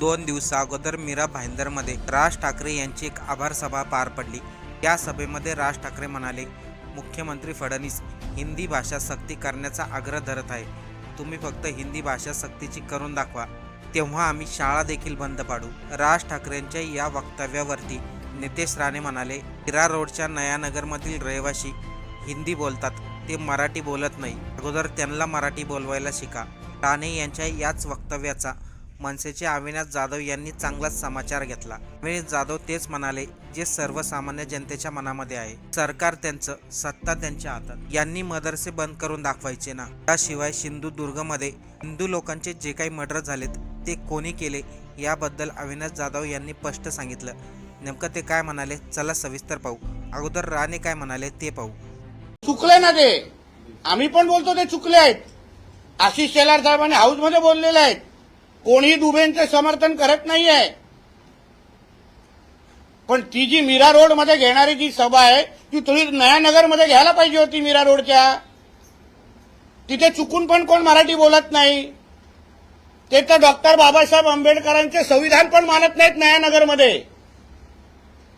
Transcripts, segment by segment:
दोन दिवसा अगोदर मीरा भाईंदरमध्ये राज ठाकरे यांची एक आभार सभा पार पडली. या सभेमध्ये राज ठाकरे म्हणाले मुख्यमंत्री फडणवीस हिंदी भाषा सक्ती करण्याचा आग्रह धरत आहे. तुम्ही फक्त हिंदी भाषा सक्तीची करून दाखवा. तेव्हा आम्ही शाळा देखील बंद पाडू. राज ठाकरेंच्या या वक्तव्यावरती नितेश राणे म्हणाले हिरा रोडच्या नयानगरमधील रहिवासी हिंदी बोलतात. ते मराठी बोलत नाही. अगोदर त्यांना मराठी बोलवायला शिका. राणे यांच्या याच वक्तव्याचा मनसेचे अविनाश जाधव यांनी चांगलाच समाचार घेतला. अविनाश जाधव तेच म्हणाले जे सर्वसामान्य जनतेच्या मनामध्ये आहे. सरकार त्यांचं सत्ता त्यांच्या हातात. यांनी मदरसे बंद करून दाखवायचे ना? त्याशिवाय सिंधुदुर्गमध्ये हिंदू लोकांचे जे काही मर्डर झालेत ते कोणी केले याबद्दल अविनाश जाधव यांनी स्पष्ट सांगितलं. नेमकं ते काय म्हणाले? चला सविस्तर पाहू. अगोदर राणे काय म्हणाले ते पाहू. चुकले ना ते. आम्ही पण बोलतो ते चुकले आहेत. आशिष शेलार साहेबांनी हाऊसमध्ये बोललेले आहेत. कोणीही दुबेंचं समर्थन करत नाहीये. पण ती जी मीरा रोडमध्ये घेणारी जी सभा आहे ती थोडी नयानगरमध्ये घ्यायला पाहिजे होती मीरा रोडच्या. तिथे चुकून पण कोण मराठी बोलत नाही. ते तर डॉक्टर बाबासाहेब आंबेडकरांचे संविधान पण मानत नाहीत नयानगरमध्ये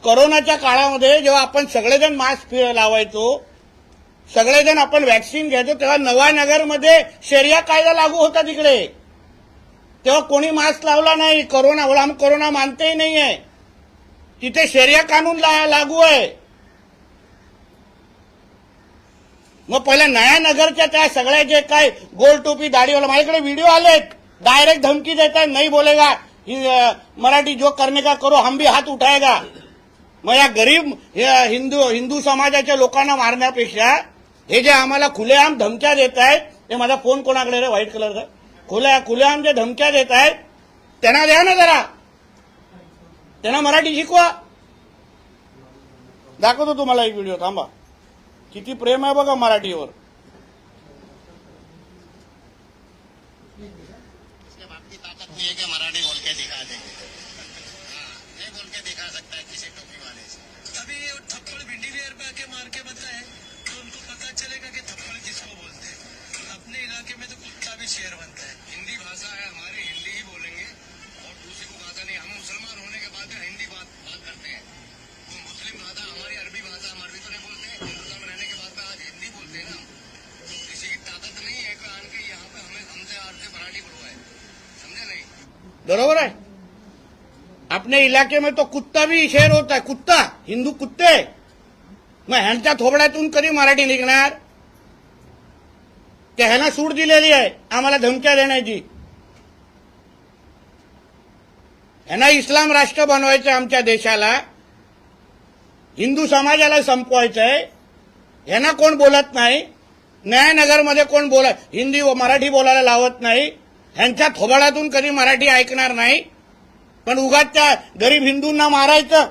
करोनाच्या काळामध्ये जेव्हा आपण सगळेजण मास्क लावायचो सगळेजण आपण व्हॅक्सिन घ्यायचो तेव्हा नवानगरमध्ये शर्या कायदा लागू होता तिकडे. तेव्हा कोणी मास्क लावला नाही? कोरोना आम्ही कोरोना मानतेही नाहीये. तिथे शर्या कानून ला- लागू आहे. मग पहिल्या नयानगरच्या त्या सगळ्या जे काय गोल टोपी दाढीवाला माझ्याकडे व्हिडिओ आलेत. डायरेक्ट धमकी देतात नाही बोलेगा. मराठी जो करने का करो हम भी हात उठाएगा. मग या गरीब हिंदू हिंदू समाजाच्या लोकांना मारण्यापेक्षा हे जे आम्हाला खुलेआम धमक्या देत आहेत ते माझा फोन कोणाकडे रे? व्हाईट कलरचा? खुल्या खुलेआम जे धमक्या देत आहेत त्यांना द्या ना जरा। त्यांना मराठी शिकवा। दाखवतो तुम्हाला एक व्हिडिओ थांबा. किती प्रेम है कि मराठी बोल के दिखा हाँ, नहीं है अभी थप्पड़ भिंडी मार के तो उनको पता चलेगा कि थप्पड़ किसको बोलते हैं अपने इलाके में तो कुत्ता भी शेर बनता है। बरोबर है अपने इलाके में तो कुत्ता भी शेर होता है कुत्ता हिंदू कुत्ते. मग ह्यांच्या थोबड्यातून कधी मराठी निघणार? ते ह्यांना सूट दिलेली आहे. आम्हाला धमक्या देण्याची. ह्यांना इस्लाम राष्ट्र बनवायचं आहे आमच्या देशाला. हिंदू समाजाला संपवायचंय ह्यांना कोण बोलत नाही? न्यायनगरमध्ये कोण बोला हिंदी व मराठी बोलायला लावत नाही. ह्यांच्या थोबाडातून कधी मराठी ऐकणार नाही? पण उगाच त्या गरीब हिंदूंना मारायचं?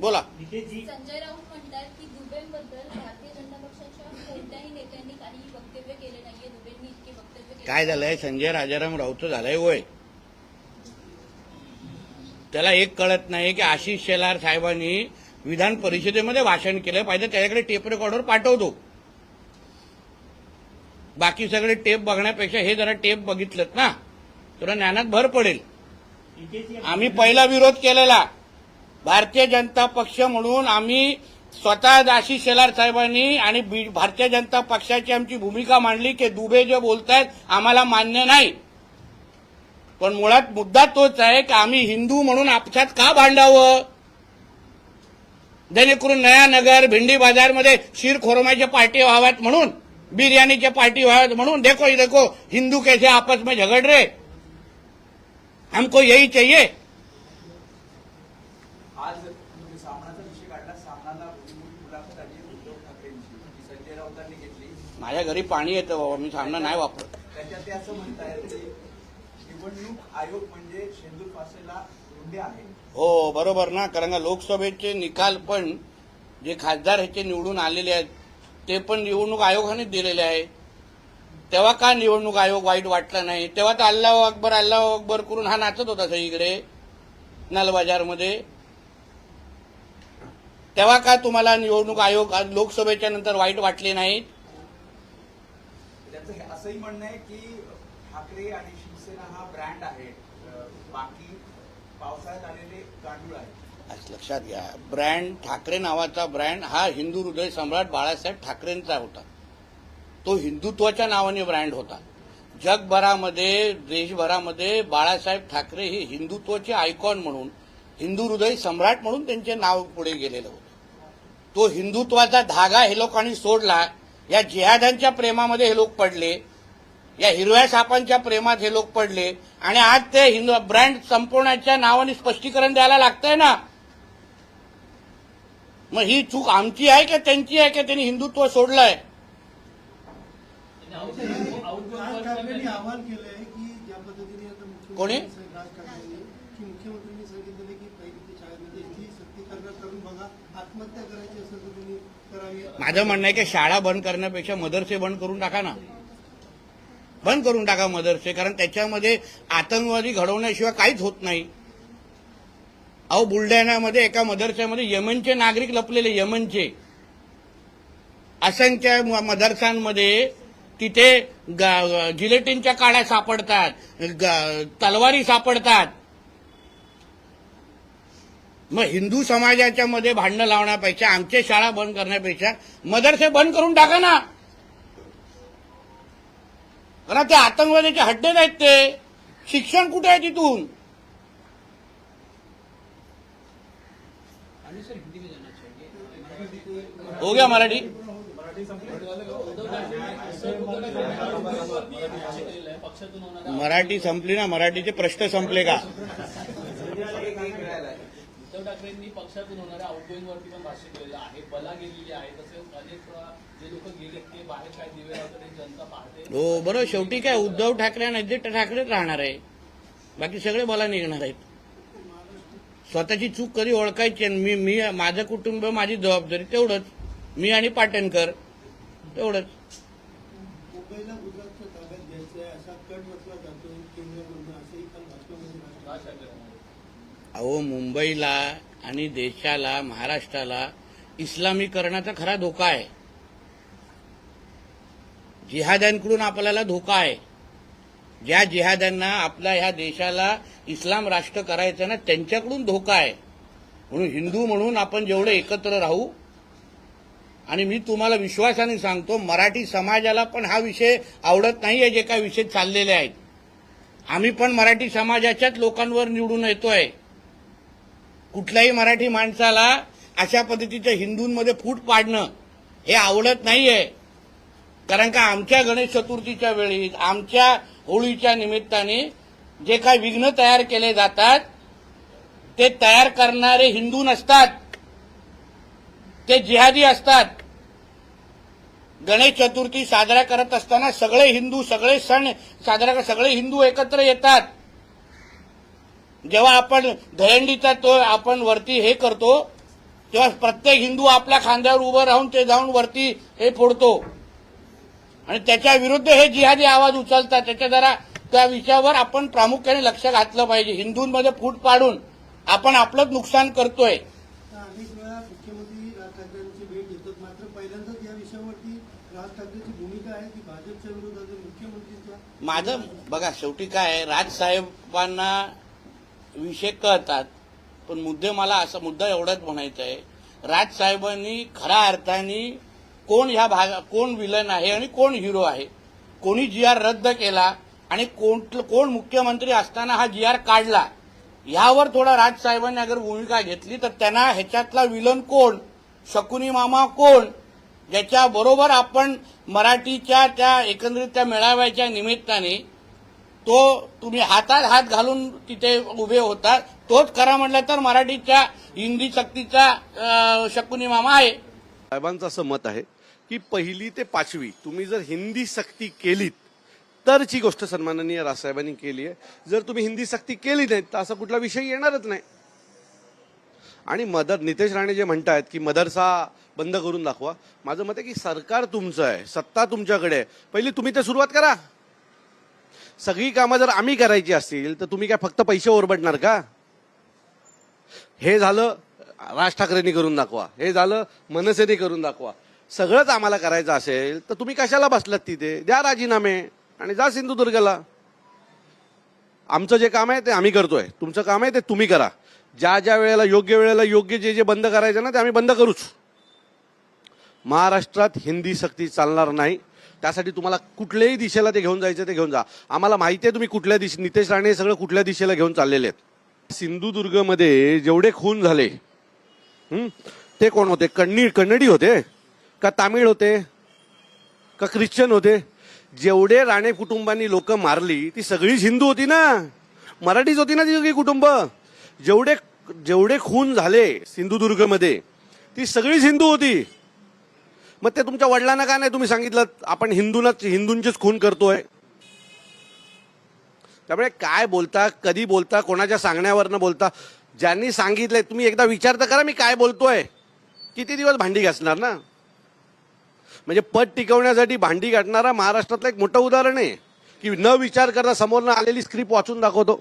बोला. संजय राऊत म्हणतात की दुबेंबद्दल भारतीय जनता पक्षाच्या कोणत्याही नेत्यांनी काही वक्तव्य केले नाहीये. दुबेंनी इतके वक्तव्य केले. काय झालंय? संजय राजाराम राऊत झालंय वय. त्याला एक कळत नाही की आशिष शेलार साहेबांनी विधान परिषदेमध्ये भाषण केलं. पाहिजे त्याच्याकडे टेप रेकॉर्डर पाठवतो. बाकी सगळे टेप बघण्यापेक्षा हे जरा टेप बघितलं ना. तुला ज्ञानात भर पडेल. आम्ही पहिला विरोध केलेला. भारतीय जनता पक्ष म्हणून आम्ही स्वतः आशिष शेलार साहेबांनी आणि भारतीय जनता पक्षाची आमची भूमिका मांडली की दुबे जे बोलतायत आम्हाला मान्य नाही. पण मुळात मुद्दा तोच आहे की आम्ही हिंदू म्हणून आपसात का भांडावं? जेणेकरून नया नगर भिंडी बाजारमध्ये शिरखोरमाच्या पार्टी व्हाव्यात म्हणून. बिर्याणीच्या पार्टी व्हाव्यात म्हणून देखो ये देखो हिंदू कैसे आपस में झगड़ रहे? हमको यही चाहिए। आज राऊतांनी घेतली. माझ्या घरी पाणी येतं बाबा मी सामना नाही वापरत. त्याच्यात ते असं म्हणतायत निवडणूक आयोग म्हणजे शेंदूर आहे हो बरोबर ना कारण का लोकसभेचे निकाल पण जे खासदार ह्याचे निवडून आलेले आहेत ते पण निवडणूक आयोगाने दिलेले आहे. तेव्हा का निवडणूक आयोग वाईट वाटला नाही? तेव्हा तर अल्लाह अकबर अल्लाह अकबर करून हा नाचत होता सगळीकडे नलबाजारमध्ये. तेव्हा का तुम्हाला निवडणूक आयोग लोकसभेच्या नंतर वाईट वाटले नाहीत? त्याचं असंही म्हणणं आहे की ठाकरे आणि शिवसेना हा ब्रँड आहे. बाकी पावसाळ्यात आलेले गांडूळ आहे आज लक्षात घ्या. ब्रँड ठाकरे नावाचा ब्रँड हा हिंदू हृदय सम्राट बाळासाहेब ठाकरेंचा होता. तो हिंदुत्वाच्या नावाने ब्रँड होता. जगभरामध्ये देशभरामध्ये बाळासाहेब ठाकरे हे हिंदुत्वाचे आयकॉन म्हणून हिंदू हृदय सम्राट म्हणून त्यांचे नाव पुढे गेलेलं होतं. तो हिंदुत्वाचा धागा हे लोकांनी सोडला. या जिहादांच्या प्रेमामध्ये हे लोक पडले. या हिरव्या सापांच्या प्रेमात हे लोक पडले. आणि आज ते हिंदू ब्रँड संपवण्याच्या नावाने स्पष्टीकरण द्यायला लागतंय ना? मग ही चूक आमची आहे का त्यांची आहे का त्यांनी हिंदुत्व आता मुख्यमंत्री कोणी? माझं म्हणणं आहे की शाळा बंद करण्यापेक्षा मदरसे बंद करून टाका ना. बंद करून टाका मदरसे कारण त्याच्यामध्ये आतंकवादी घडवण्याशिवाय काहीच होत नाही. अहो बुलढाण्यामध्ये एका मदरस्यामध्ये यमनचे नागरिक लपलेले यमनचे. असंख्य मदरसांमध्ये तिथे जिलेटिनच्या काड्या सापडतात तलवारी सापडतात. मग हिंदू समाजाच्या मध्ये भांडणं लावण्यापेक्षा आमच्या शाळा बंद करण्यापेक्षा मदरसे बंद करून टाका ना. कारण ते आतंकवाद्याचे हड्डेच आहेत ते. शिक्षण कुठे आहे तिथून? हो गया मराठी? मराठी संपली ना मराठीचे प्रश्न संपले का? उद्धव ठाकरेंनी पक्षातून होणाऱ्या आउटगोईंग वरती पण भाष्य केलेलं आहे. बला गेलेली आहे. तसेच अनेक जे लोक गेले ते बाहेर काय दिवे लावतात हे जनता पाहते. हो बरोबर. शेवटी काय उद्धव ठाकरे आणि आदित्य ठाकरेच राहणार आहे. बाकी सगळे मला निघणार आहेत. स्वतःची चूक कधी ओळखायची आणि मी मी माझं कुटुंब माझी जबाबदारी तेवढंच. मी आणि पाटणकर तेवढंच. अहो मुंबईला आणि देशाला महाराष्ट्राला इस्लामीकरणाचा खरा धोका आहे. जिहाद्यांकडून आपल्याला धोका आहे. ज्या जिहाद्यांना आपल्या ह्या देशाला इस्लाम राष्ट्र करायचं ना त्यांच्याकडून धोका आहे. म्हणून हिंदू म्हणून आपण जेवढे एकत्र राहू आणि मी तुम्हाला विश्वासाने सांगतो मराठी समाजाला पण हा विषय आवडत नाही आहे जे काही विषय चाललेले आहेत. आम्ही पण मराठी समाजाच्याच लोकांवर निवडून येतोय. कुठल्याही मराठी माणसाला अशा पद्धतीच्या हिंदूंमध्ये फूट पाडणं हे आवडत नाहीये. कारण का आमच्या गणेश चतुर्थीच्या वेळी आमच्या होळीच्या निमित्ताने जे काही विघ्न तयार केले जातात ते तयार करणारे हिंदू नसतात ते जिहादी असतात. गणेश चतुर्थी साजरा करत असताना सगळे हिंदू सगळे सण साजरा कर सगळे हिंदू एकत्र येतात. जेव्हा आपण दहंडीचा तो आपण वरती हे करतो तेव्हा प्रत्येक हिंदू आपल्या खांद्यावर उभं राहून ते जाऊन वरती हे फोडतो. आणि त्याच्या विरुद्ध हे जिहादी आवाज उचलतात. त्याच्या जरा त्या विषयावर आपण प्रामुख्याने लक्ष घातलं पाहिजे. हिंदूंमध्ये फूट पाडून आपण आपलंच नुकसान करतोय. तर अनेक वेळा मुख्यमंत्री राज ठाकरेंची भेट घेतात. मात्र पहिल्यांदाच या विषयावरती राज ठाकरेंची भूमिका आहे की भाजपच्या विरोधात आहे, मुख्यमंत्रीच्या? माझं बघा शेवटी काय आहे, राजसाहेबांना विषय कळतात पण मुद्दे मला असा मुद्दा एवढाच म्हणायचा आहे. राजसाहेबांनी खऱ्या अर्थाने कोण ह्या भाग कोण विलन आहे आणि कोण हिरो आहे? कोणी जी आर रद्द केला आणि कोण कोण मुख्यमंत्री असताना हा जी आर काढला? यावर थोडा राजसाहेबांनी अगर भूमिका घेतली तर त्यांना ह्याच्यातला विलन कोण? शकुनी मामा कोण? ज्याच्या बरोबर आपण मराठीच्या त्या एकंदरीत त्या मेळाव्याच्या निमित्ताने तो तुम्ही हातात हात घालून तिथे उभे होता तोच खरा म्हटलं तर मराठीच्या हिंदी सक्तीचा शकुनी मामा आहे. साहेबांचं असं मत आहे की पहिली ते पाचवी तुम्ही जर हिंदी सक्ती केलीत तरची गोष्ट सन्माननीय राजसाहेबांनी केली आहे. जर तुम्ही हिंदी सक्ती केली नाही तर असा कुठला विषय येणारच नाही. आणि मदर नितेश राणे जे म्हणतायत की मदरसा बंद करून दाखवा माझं मत आहे की सरकार तुमचं आहे सत्ता तुमच्याकडे आहे. पहिली तुम्ही ते सुरुवात करा. सगळी कामं जर आम्ही करायची असतील तर तुम्ही काय फक्त पैसे ओरबडणार का? हे झालं राज ठाकरेंनी करून दाखवा. हे झालं मनसेने करून दाखवा. सगळंच आम्हाला करायचं असेल तर तुम्ही कशाला बसलात तिथे? द्या राजीनामे आणि जा सिंधुदुर्गला. आमचं जे काम आहे ते आम्ही करतोय. तुमचं काम आहे ते तुम्ही करा. ज्या ज्या वेळेला योग्य वेळेला योग्य जे जे बंद करायचं ना ते आम्ही बंद करूच. महाराष्ट्रात हिंदी सक्ती चालणार नाही. त्यासाठी तुम्हाला कुठल्याही दिशेला ते घेऊन जायचं ते घेऊन जा. आम्हाला माहिती आहे तुम्ही कुठल्या दिशे नितेश राणे हे सगळं कुठल्या दिशेला घेऊन चाललेले आहेत. सिंधुदुर्गमध्ये जेवढे खून झाले ते कोण होते? कन्नी कन्नडी होते? का तामिळ होते का ख्रिश्चन होते जेवढे राणे कुटुंबांनी लोक मारली ती सगळीच हिंदू होती ना. मराठीच होती ना ती सगळी कुटुंब. जेवढे जेवढे खून झाले सिंधुदुर्गमध्ये ती सगळीच हिंदू होती. मग ते तुमच्या वडिलांना का नाही तुम्ही सांगितलं आपण हिंदूंनाच हिंदूंचेच खून करतोय? त्यामुळे काय बोलता कधी बोलता कोणाच्या सांगण्यावरनं बोलता? ज्यांनी सांगितलंय तुम्ही एकदा विचार तर करा मी काय बोलतोय. किती दिवस भांडी घासणार ना? म्हणजे पद टिकवण्यासाठी भांडी घाटणारा महाराष्ट्रातलं एक मोठं उदाहरण आहे की न विचार करता समोरनं आलेली स्क्रिप्ट वाचून दाखवतो.